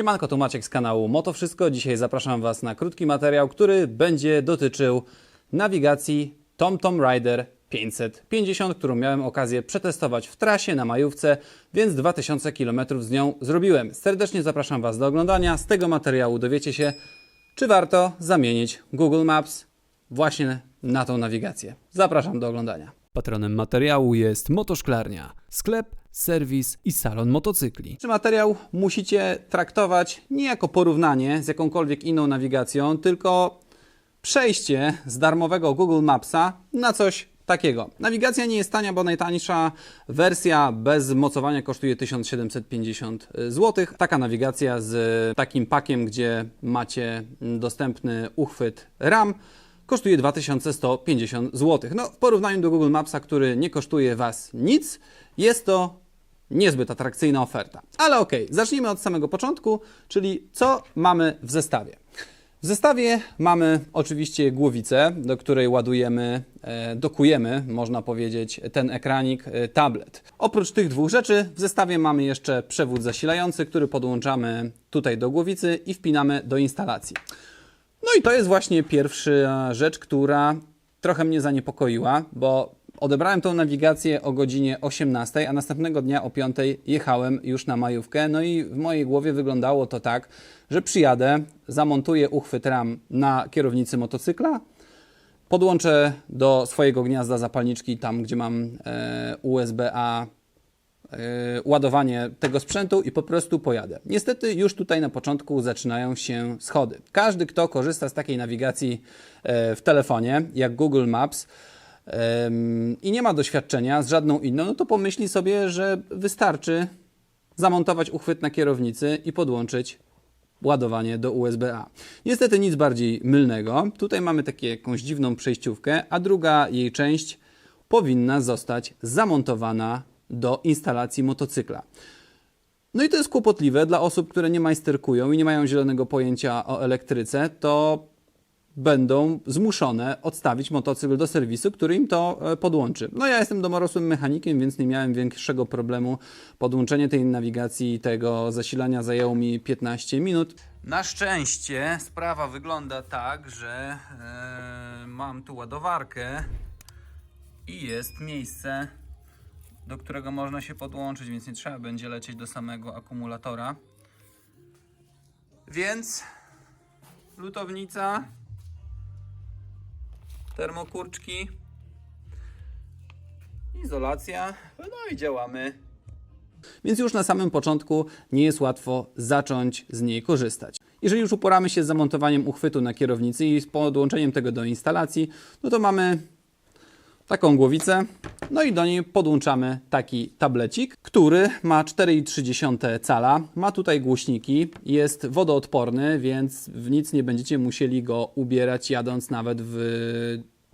Siemanko, to Maciek z kanału Moto Wszystko. Dzisiaj zapraszam Was na krótki materiał, który będzie dotyczył nawigacji TomTom Rider 550, którą miałem okazję przetestować w trasie na majówce, więc 2000 km z nią zrobiłem. Serdecznie zapraszam Was do oglądania. Z tego materiału dowiecie się, czy warto zamienić Google Maps właśnie na tą nawigację. Zapraszam do oglądania. Patronem materiału jest Motoszklarnia, sklep, serwis i salon motocykli. Czy materiał musicie traktować nie jako porównanie z jakąkolwiek inną nawigacją, tylko przejście z darmowego Google Mapsa na coś takiego. Nawigacja nie jest tania, bo najtańsza wersja bez mocowania kosztuje 1750 zł. Taka nawigacja z takim pakiem, gdzie macie dostępny uchwyt RAM kosztuje 2150 zł. No, w porównaniu do Google Mapsa, który nie kosztuje Was nic, jest to niezbyt atrakcyjna oferta. Ale okej, zacznijmy od samego początku, czyli co mamy w zestawie. W zestawie mamy oczywiście głowicę, do której ładujemy, e, dokujemy, można powiedzieć, ten ekranik, e, tablet. Oprócz tych dwóch rzeczy w zestawie mamy jeszcze przewód zasilający, który podłączamy tutaj do głowicy i wpinamy do instalacji. No i to jest właśnie pierwsza rzecz, która trochę mnie zaniepokoiła, bo odebrałem tą nawigację o godzinie 18, a następnego dnia o 5 jechałem już na majówkę. No i w mojej głowie wyglądało to tak, że przyjadę, zamontuję uchwyt RAM na kierownicy motocykla, podłączę do swojego gniazda zapalniczki tam, gdzie mam e, USB-A e, ładowanie tego sprzętu i po prostu pojadę. Niestety już tutaj na początku zaczynają się schody. Każdy, kto korzysta z takiej nawigacji e, w telefonie, jak Google Maps, i nie ma doświadczenia z żadną inną, no to pomyśli sobie, że wystarczy zamontować uchwyt na kierownicy i podłączyć ładowanie do USB-A. Niestety nic bardziej mylnego. Tutaj mamy takie jakąś dziwną przejściówkę, a druga jej część powinna zostać zamontowana do instalacji motocykla. No i to jest kłopotliwe dla osób, które nie majsterkują i nie mają zielonego pojęcia o elektryce, to będą zmuszone odstawić motocykl do serwisu, który im to e, podłączy. No ja jestem domorosłym mechanikiem, więc nie miałem większego problemu. Podłączenie tej nawigacji i tego zasilania zajęło mi 15 minut. Na szczęście sprawa wygląda tak, że e, mam tu ładowarkę i jest miejsce, do którego można się podłączyć, więc nie trzeba będzie lecieć do samego akumulatora. Więc lutownica, termokurczki, izolacja, no i działamy. Więc już na samym początku nie jest łatwo zacząć z niej korzystać. Jeżeli już uporamy się z zamontowaniem uchwytu na kierownicy i z podłączeniem tego do instalacji, no to mamy taką głowicę, no i do niej podłączamy taki tablecik, który ma 4,3 cala, ma tutaj głośniki, jest wodoodporny, więc w nic nie będziecie musieli go ubierać jadąc nawet w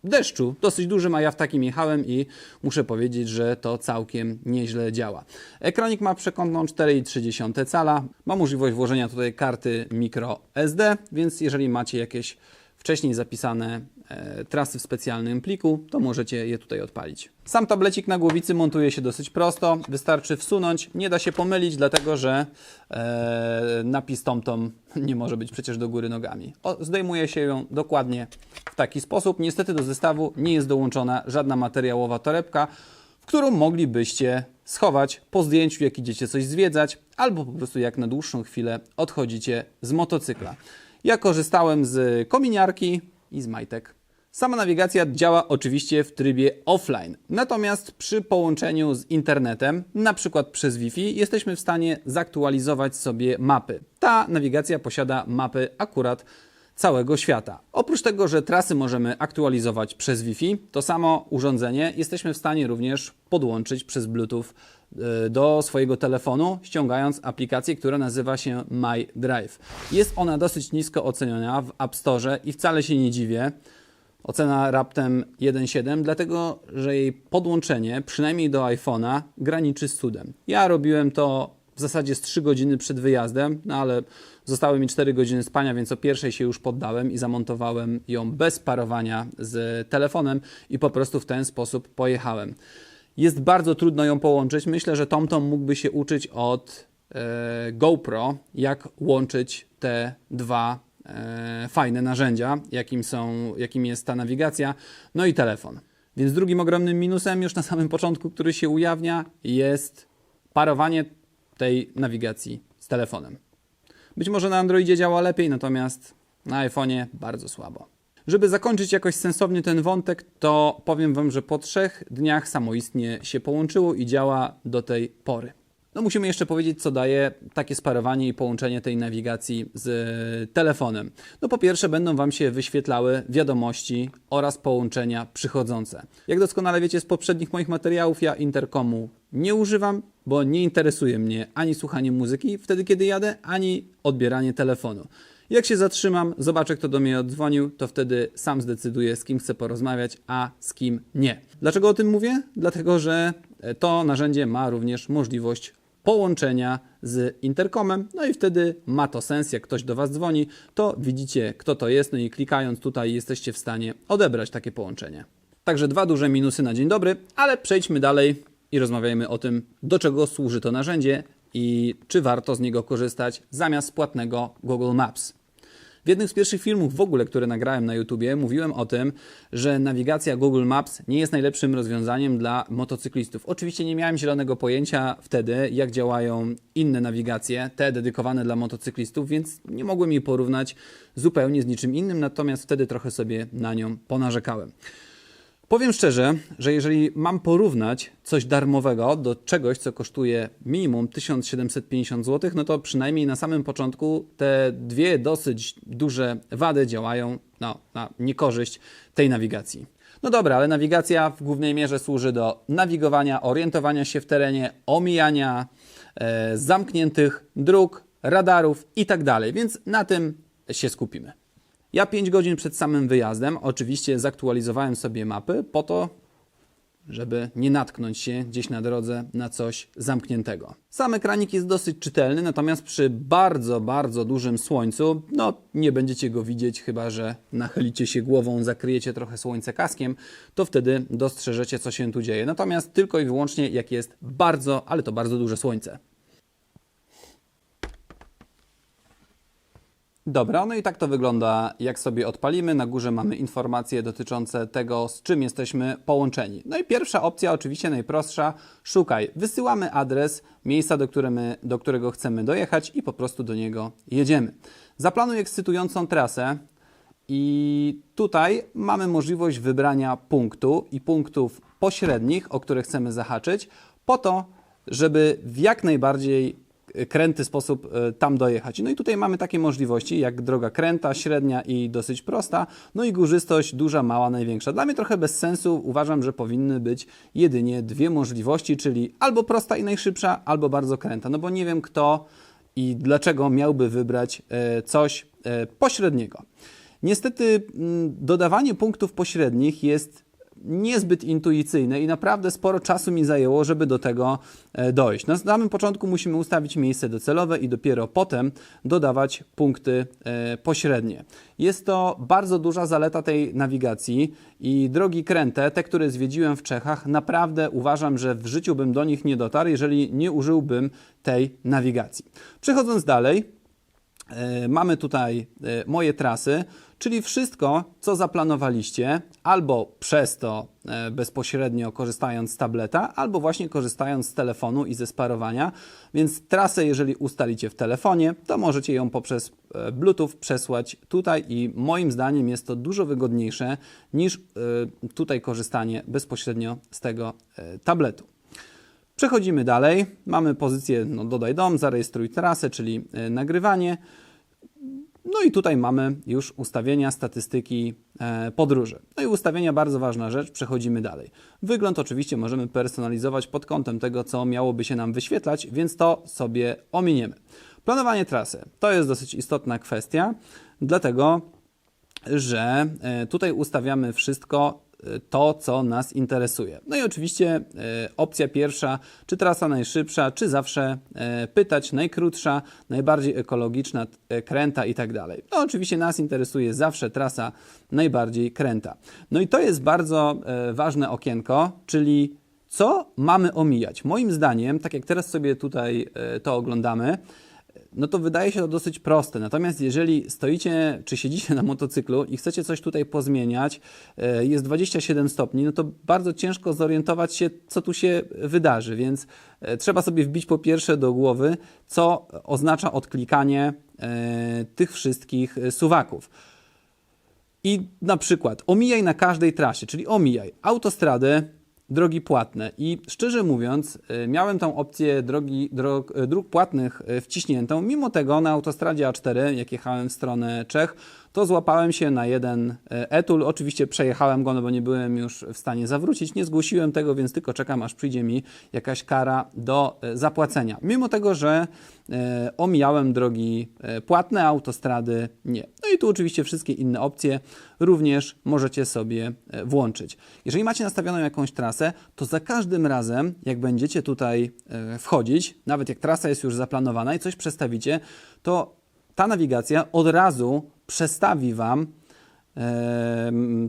deszczu. Dosyć duży, a ja w takim jechałem i muszę powiedzieć, że to całkiem nieźle działa. Ekranik ma przekątną 4,3 cala, ma możliwość włożenia tutaj karty micro SD, więc jeżeli macie jakieś wcześniej zapisane trasy w specjalnym pliku, to możecie je tutaj odpalić. Sam tablecik na głowicy montuje się dosyć prosto, wystarczy wsunąć, nie da się pomylić, dlatego że e, napis TomTom nie może być przecież do góry nogami. O, zdejmuje się ją dokładnie w taki sposób. Niestety do zestawu nie jest dołączona żadna materiałowa torebka, w którą moglibyście schować po zdjęciu, jak idziecie coś zwiedzać, albo po prostu jak na dłuższą chwilę odchodzicie z motocykla. Ja korzystałem z kominiarki i z majtek. Sama nawigacja działa oczywiście w trybie offline. Natomiast przy połączeniu z internetem, na przykład przez Wi-Fi, jesteśmy w stanie zaktualizować sobie mapy. Ta nawigacja posiada mapy akurat całego świata. Oprócz tego, że trasy możemy aktualizować przez Wi-Fi, to samo urządzenie jesteśmy w stanie również podłączyć przez Bluetooth do swojego telefonu, ściągając aplikację, która nazywa się My Drive. Jest ona dosyć nisko oceniona w App Store i wcale się nie dziwię. Ocena raptem 1,7, dlatego że jej podłączenie, przynajmniej do iPhone'a, graniczy z cudem. Ja robiłem to w zasadzie z 3 godziny przed wyjazdem, no ale zostały mi 4 godziny spania, więc o pierwszej się już poddałem i zamontowałem ją bez parowania z telefonem i po prostu w ten sposób pojechałem. Jest bardzo trudno ją połączyć. Myślę, że TomTom mógłby się uczyć od e, GoPro, jak łączyć te dwa e, fajne narzędzia, jakim, są, jakim jest ta nawigacja, no i telefon. Więc drugim ogromnym minusem już na samym początku, który się ujawnia, jest parowanie tej nawigacji z telefonem. Być może na Androidzie działa lepiej, natomiast na iPhone'ie bardzo słabo. Żeby zakończyć jakoś sensownie ten wątek, to powiem Wam, że po trzech dniach samoistnie się połączyło i działa do tej pory. No musimy jeszcze powiedzieć, co daje takie sparowanie i połączenie tej nawigacji z telefonem. No po pierwsze będą Wam się wyświetlały wiadomości oraz połączenia przychodzące. Jak doskonale wiecie z poprzednich moich materiałów, ja interkomu nie używam, bo nie interesuje mnie ani słuchanie muzyki wtedy, kiedy jadę, ani odbieranie telefonu. Jak się zatrzymam, zobaczę, kto do mnie oddzwonił, to wtedy sam zdecyduję, z kim chcę porozmawiać, a z kim nie. Dlaczego o tym mówię? Dlatego, że to narzędzie ma również możliwość połączenia z interkomem, no i wtedy ma to sens, jak ktoś do Was dzwoni, to widzicie, kto to jest, no i klikając tutaj jesteście w stanie odebrać takie połączenie. Także dwa duże minusy na dzień dobry, ale przejdźmy dalej i rozmawiajmy o tym, do czego służy to narzędzie i czy warto z niego korzystać zamiast płatnego Google Maps. W jednym z pierwszych filmów w ogóle, które nagrałem na YouTubie, mówiłem o tym, że nawigacja Google Maps nie jest najlepszym rozwiązaniem dla motocyklistów. Oczywiście nie miałem zielonego pojęcia wtedy, jak działają inne nawigacje, te dedykowane dla motocyklistów, więc nie mogłem jej porównać zupełnie z niczym innym, natomiast wtedy trochę sobie na nią ponarzekałem. Powiem szczerze, że jeżeli mam porównać coś darmowego do czegoś, co kosztuje minimum 1750 zł, no to przynajmniej na samym początku te dwie dosyć duże wady działają no, na niekorzyść tej nawigacji. No dobra, ale nawigacja w głównej mierze służy do nawigowania, orientowania się w terenie, omijania e, zamkniętych dróg, radarów i tak więc na tym się skupimy. Ja 5 godzin przed samym wyjazdem oczywiście zaktualizowałem sobie mapy po to, żeby nie natknąć się gdzieś na drodze na coś zamkniętego. Sam ekranik jest dosyć czytelny, natomiast przy bardzo, bardzo dużym słońcu, no nie będziecie go widzieć, chyba że nachylicie się głową, zakryjecie trochę słońce kaskiem, to wtedy dostrzeżecie, co się tu dzieje. Natomiast tylko i wyłącznie, jak jest bardzo, ale to bardzo duże słońce. Dobra, no i tak to wygląda, jak sobie odpalimy. Na górze mamy informacje dotyczące tego, z czym jesteśmy połączeni. No i pierwsza opcja, oczywiście najprostsza, szukaj. Wysyłamy adres miejsca, do, do którego chcemy dojechać i po prostu do niego jedziemy. Zaplanuj ekscytującą trasę i tutaj mamy możliwość wybrania punktu i punktów pośrednich, o które chcemy zahaczyć, po to, żeby w jak najbardziej kręty sposób e, tam dojechać. No i tutaj mamy takie możliwości, jak droga kręta, średnia i dosyć prosta, no i górzystość duża, mała, największa. Dla mnie trochę bez sensu, uważam, że powinny być jedynie dwie możliwości, czyli albo prosta i najszybsza, albo bardzo kręta, no bo nie wiem kto i dlaczego miałby wybrać e, coś e, pośredniego. Niestety mm, dodawanie punktów pośrednich jest niezbyt intuicyjne i naprawdę sporo czasu mi zajęło, żeby do tego e, dojść. Na samym początku musimy ustawić miejsce docelowe i dopiero potem dodawać punkty e, pośrednie. Jest to bardzo duża zaleta tej nawigacji i drogi kręte, te, które zwiedziłem w Czechach, naprawdę uważam, że w życiu bym do nich nie dotarł, jeżeli nie użyłbym tej nawigacji. Przechodząc dalej, e, mamy tutaj moje trasy czyli wszystko, co zaplanowaliście, albo przez to e, bezpośrednio korzystając z tableta, albo właśnie korzystając z telefonu i ze sparowania. Więc trasę, jeżeli ustalicie w telefonie, to możecie ją poprzez e, Bluetooth przesłać tutaj i moim zdaniem jest to dużo wygodniejsze niż e, tutaj korzystanie bezpośrednio z tego tabletu. Przechodzimy dalej. Mamy pozycję no, dodaj dom, zarejestruj trasę, czyli nagrywanie. No i tutaj mamy już ustawienia statystyki e, podróży. No i ustawienia bardzo ważna rzecz, przechodzimy dalej. Wygląd oczywiście możemy personalizować pod kątem tego, co miałoby się nam wyświetlać, więc to sobie ominiemy. Planowanie trasy to jest dosyć istotna kwestia, dlatego że e, tutaj ustawiamy wszystko to, co nas interesuje. No i oczywiście e, opcja pierwsza, czy trasa najszybsza, czy zawsze e, pytać najkrótsza, najbardziej ekologiczna e, kręta i tak dalej. No oczywiście nas interesuje zawsze trasa najbardziej kręta. No i to jest bardzo ważne okienko, czyli Co mamy omijać? Moim zdaniem, tak jak teraz sobie tutaj to oglądamy, no to wydaje się to dosyć proste. Natomiast jeżeli stoicie czy siedzicie na motocyklu i chcecie coś tutaj pozmieniać, e, jest 27 stopni, no to bardzo ciężko zorientować się, co tu się wydarzy, więc e, trzeba sobie wbić po pierwsze do głowy, co oznacza odklikanie e, tych wszystkich suwaków. I na przykład omijaj na każdej trasie, czyli omijaj autostradę, drogi płatne. I szczerze mówiąc, y, miałem tą opcję drogi, drog, dróg płatnych y, wciśniętą. Mimo tego na autostradzie A4, jak jechałem w stronę Czech, to złapałem się na jeden etul. Oczywiście przejechałem go, no bo nie byłem już w stanie zawrócić. Nie zgłosiłem tego, więc tylko czekam, aż przyjdzie mi jakaś kara do zapłacenia. Mimo tego, że omijałem drogi płatne, autostrady nie. No i tu oczywiście wszystkie inne opcje również możecie sobie włączyć. Jeżeli macie nastawioną jakąś trasę, to za każdym razem, jak będziecie tutaj wchodzić, nawet jak trasa jest już zaplanowana i coś przestawicie, to ta nawigacja od razu przestawi Wam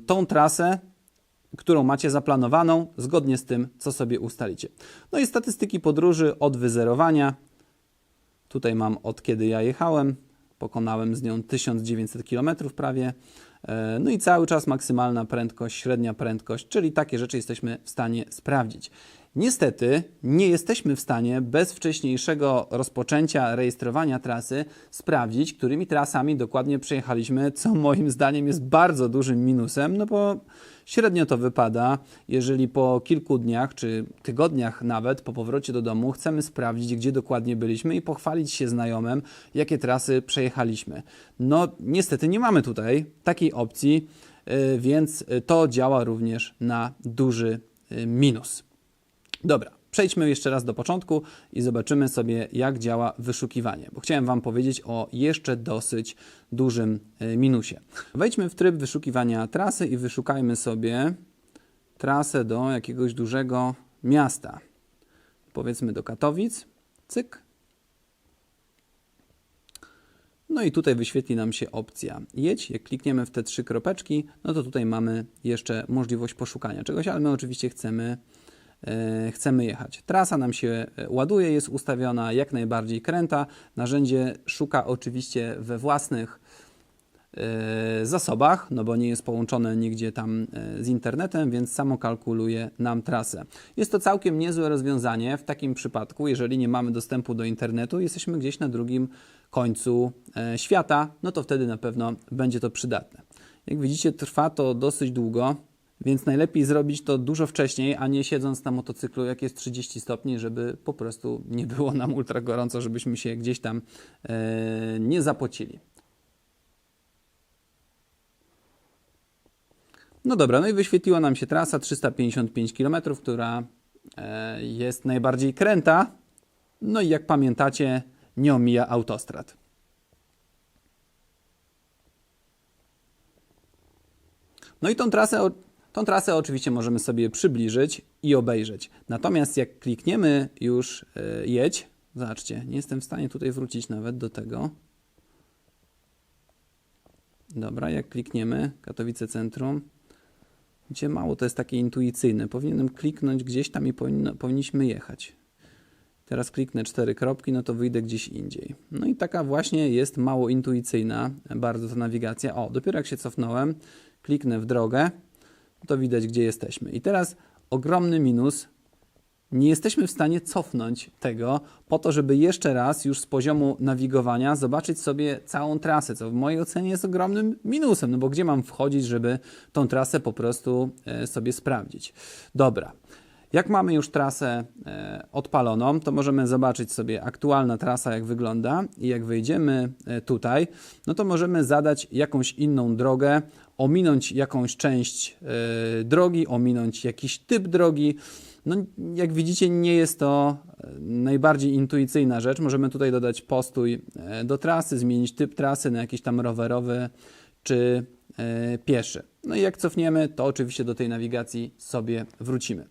tą trasę, którą macie zaplanowaną, zgodnie z tym, co sobie ustalicie. No i statystyki podróży od wyzerowania. Tutaj mam od kiedy ja jechałem. Pokonałem z nią 1900 km prawie. E, no i cały czas maksymalna prędkość, średnia prędkość, czyli takie rzeczy jesteśmy w stanie sprawdzić. Niestety nie jesteśmy w stanie bez wcześniejszego rozpoczęcia rejestrowania trasy sprawdzić, którymi trasami dokładnie przejechaliśmy, co moim zdaniem jest bardzo dużym minusem, no bo średnio to wypada, jeżeli po kilku dniach czy tygodniach nawet po powrocie do domu chcemy sprawdzić, gdzie dokładnie byliśmy i pochwalić się znajomym, jakie trasy przejechaliśmy. No niestety nie mamy tutaj takiej opcji, y, więc to działa również na duży y, minus. Dobra, przejdźmy jeszcze raz do początku i zobaczymy sobie, jak działa wyszukiwanie, bo chciałem Wam powiedzieć o jeszcze dosyć dużym e, minusie. Wejdźmy w tryb wyszukiwania trasy i wyszukajmy sobie trasę do jakiegoś dużego miasta. Powiedzmy do Katowic. Cyk. No i tutaj wyświetli nam się opcja jedź. Jak klikniemy w te trzy kropeczki, no to tutaj mamy jeszcze możliwość poszukania czegoś, ale my oczywiście chcemy chcemy jechać. Trasa nam się e, ładuje, jest ustawiona jak najbardziej kręta. Narzędzie szuka oczywiście we własnych e, zasobach, no bo nie jest połączone nigdzie tam z internetem, więc samo kalkuluje nam trasę. Jest to całkiem niezłe rozwiązanie w takim przypadku, jeżeli nie mamy dostępu do internetu, jesteśmy gdzieś na drugim końcu świata, no to wtedy na pewno będzie to przydatne. Jak widzicie, trwa to dosyć długo. Więc najlepiej zrobić to dużo wcześniej, a nie siedząc na motocyklu, jak jest 30 stopni, żeby po prostu nie było nam ultra gorąco, żebyśmy się gdzieś tam e, nie zapocili. No dobra, no i wyświetliła nam się trasa 355 km, która e, jest najbardziej kręta. No i jak pamiętacie, nie omija autostrad. No i tą trasę Tą trasę oczywiście możemy sobie przybliżyć i obejrzeć. Natomiast jak klikniemy już y, jedź, zobaczcie, nie jestem w stanie tutaj wrócić nawet do tego. Dobra, jak klikniemy Katowice Centrum, gdzie mało to jest takie intuicyjne. Powinienem kliknąć gdzieś tam i powinno, powinniśmy jechać. Teraz kliknę cztery kropki, no to wyjdę gdzieś indziej. No i taka właśnie jest mało intuicyjna bardzo ta nawigacja. O, dopiero jak się cofnąłem, kliknę w drogę, to widać, gdzie jesteśmy. I teraz ogromny minus. Nie jesteśmy w stanie cofnąć tego po to, żeby jeszcze raz już z poziomu nawigowania zobaczyć sobie całą trasę, co w mojej ocenie jest ogromnym minusem, no bo gdzie mam wchodzić, żeby tą trasę po prostu e, sobie sprawdzić. Dobra. Jak mamy już trasę e, odpaloną, to możemy zobaczyć sobie aktualna trasa, jak wygląda i jak wejdziemy e, tutaj, no to możemy zadać jakąś inną drogę, ominąć jakąś część e, drogi, ominąć jakiś typ drogi. No, jak widzicie, nie jest to najbardziej intuicyjna rzecz. Możemy tutaj dodać postój do trasy, zmienić typ trasy na jakiś tam rowerowy czy pieszy. No i jak cofniemy, to oczywiście do tej nawigacji sobie wrócimy.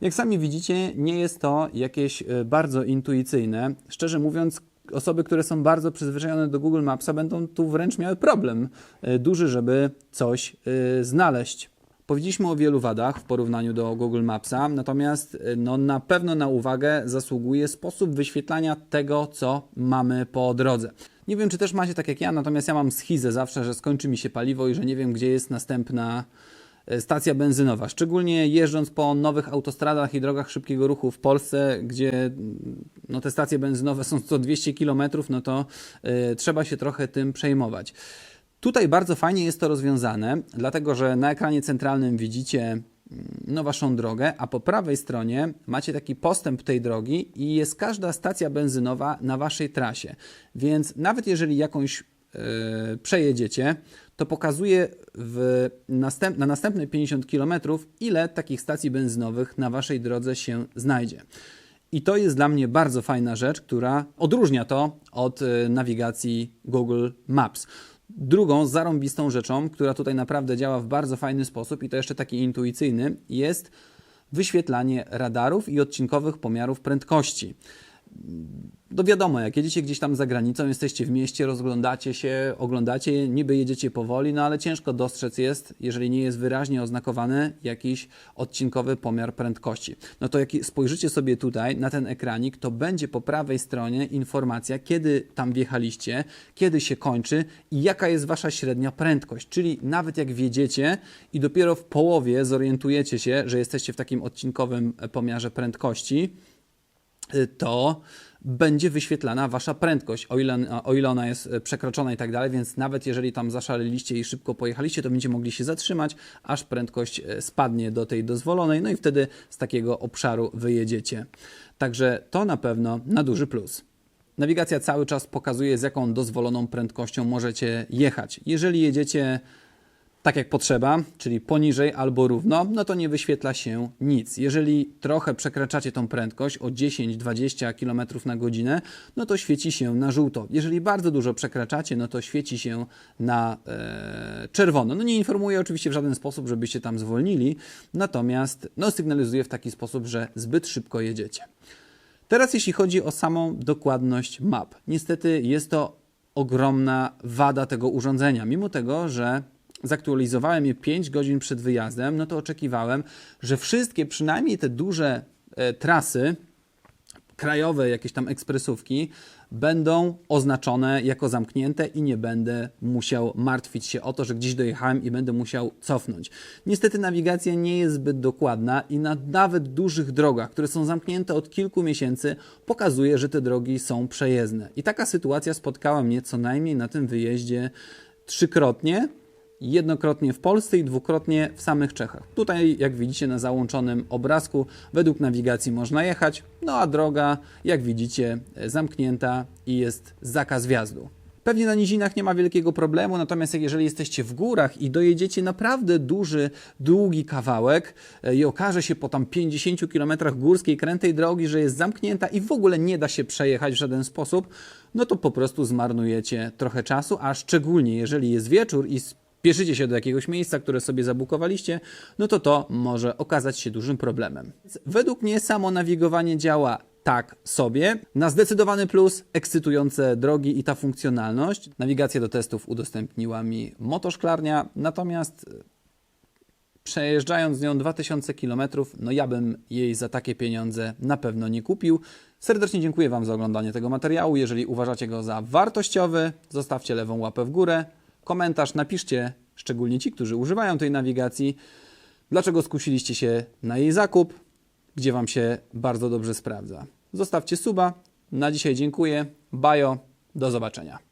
Jak sami widzicie, nie jest to jakieś e, bardzo intuicyjne. Szczerze mówiąc, osoby, które są bardzo przyzwyczajone do Google Mapsa, będą tu wręcz miały problem e, duży, żeby coś e, znaleźć. Powiedzieliśmy o wielu wadach w porównaniu do Google Mapsa, natomiast no, na pewno na uwagę zasługuje sposób wyświetlania tego, co mamy po drodze. Nie wiem, czy też macie tak jak ja, natomiast ja mam schizę zawsze, że skończy mi się paliwo i że nie wiem, gdzie jest następna stacja benzynowa. Szczególnie jeżdżąc po nowych autostradach i drogach szybkiego ruchu w Polsce, gdzie mm, no, te stacje benzynowe są co 200 km, no to y, trzeba się trochę tym przejmować. Tutaj bardzo fajnie jest to rozwiązane, dlatego że na ekranie centralnym widzicie mm, no, waszą drogę, a po prawej stronie macie taki postęp tej drogi i jest każda stacja benzynowa na waszej trasie. Więc nawet jeżeli jakąś przejedziecie, to pokazuje w następ, na następne 50 km, ile takich stacji benzynowych na waszej drodze się znajdzie. I to jest dla mnie bardzo fajna rzecz, która odróżnia to od y, nawigacji Google Maps. Drugą zarąbistą rzeczą, która tutaj naprawdę działa w bardzo fajny sposób i to jeszcze taki intuicyjny, jest wyświetlanie radarów i odcinkowych pomiarów prędkości. No wiadomo, jak jedziecie gdzieś tam za granicą, jesteście w mieście, rozglądacie się, oglądacie, niby jedziecie powoli, no ale ciężko dostrzec jest, jeżeli nie jest wyraźnie oznakowany jakiś odcinkowy pomiar prędkości. No to jak spojrzycie sobie tutaj na ten ekranik, to będzie po prawej stronie informacja, kiedy tam wjechaliście, kiedy się kończy i jaka jest wasza średnia prędkość. Czyli nawet jak wjedziecie i dopiero w połowie zorientujecie się, że jesteście w takim odcinkowym pomiarze prędkości, to będzie wyświetlana wasza prędkość, o ile, o ile ona jest przekroczona i tak dalej, więc nawet jeżeli tam zaszaleliście i szybko pojechaliście, to będziecie mogli się zatrzymać, aż prędkość e, spadnie do tej dozwolonej, no i wtedy z takiego obszaru wyjedziecie. Także to na pewno na duży plus. Nawigacja cały czas pokazuje, z jaką dozwoloną prędkością możecie jechać. Jeżeli jedziecie tak jak potrzeba, czyli poniżej albo równo, no to nie wyświetla się nic. Jeżeli trochę przekraczacie tą prędkość o 10-20 km na godzinę, no to świeci się na żółto. Jeżeli bardzo dużo przekraczacie, no to świeci się na e, czerwono. No nie informuje oczywiście w żaden sposób, żebyście tam zwolnili, natomiast no, sygnalizuje w taki sposób, że zbyt szybko jedziecie. Teraz jeśli chodzi o samą dokładność map. Niestety jest to ogromna wada tego urządzenia, mimo tego, że zaktualizowałem je 5 godzin przed wyjazdem, no to oczekiwałem, że wszystkie, przynajmniej te duże e, trasy, krajowe jakieś tam ekspresówki, będą oznaczone jako zamknięte i nie będę musiał martwić się o to, że gdzieś dojechałem i będę musiał cofnąć. Niestety nawigacja nie jest zbyt dokładna i na nawet dużych drogach, które są zamknięte od kilku miesięcy, pokazuje, że te drogi są przejezdne. I taka sytuacja spotkała mnie co najmniej na tym wyjeździe trzykrotnie, jednokrotnie w Polsce i dwukrotnie w samych Czechach. Tutaj, jak widzicie na załączonym obrazku, według nawigacji można jechać, no a droga, jak widzicie, zamknięta i jest zakaz wjazdu. Pewnie na nizinach nie ma wielkiego problemu, natomiast jeżeli jesteście w górach i dojedziecie naprawdę duży, długi kawałek e, i okaże się po tam 50 km górskiej, krętej drogi, że jest zamknięta i w ogóle nie da się przejechać w żaden sposób, no to po prostu zmarnujecie trochę czasu, a szczególnie jeżeli jest wieczór i spieszycie się do jakiegoś miejsca, które sobie zabukowaliście, no to to może okazać się dużym problemem. Według mnie samo nawigowanie działa tak sobie. Na zdecydowany plus ekscytujące drogi i ta funkcjonalność. Nawigację do testów udostępniła mi motoszklarnia, natomiast przejeżdżając z nią 2000 km, no ja bym jej za takie pieniądze na pewno nie kupił. Serdecznie dziękuję Wam za oglądanie tego materiału. Jeżeli uważacie go za wartościowy, zostawcie lewą łapę w górę komentarz, napiszcie, szczególnie ci, którzy używają tej nawigacji, dlaczego skusiliście się na jej zakup, gdzie Wam się bardzo dobrze sprawdza. Zostawcie suba. Na dzisiaj dziękuję. Bajo. Do zobaczenia.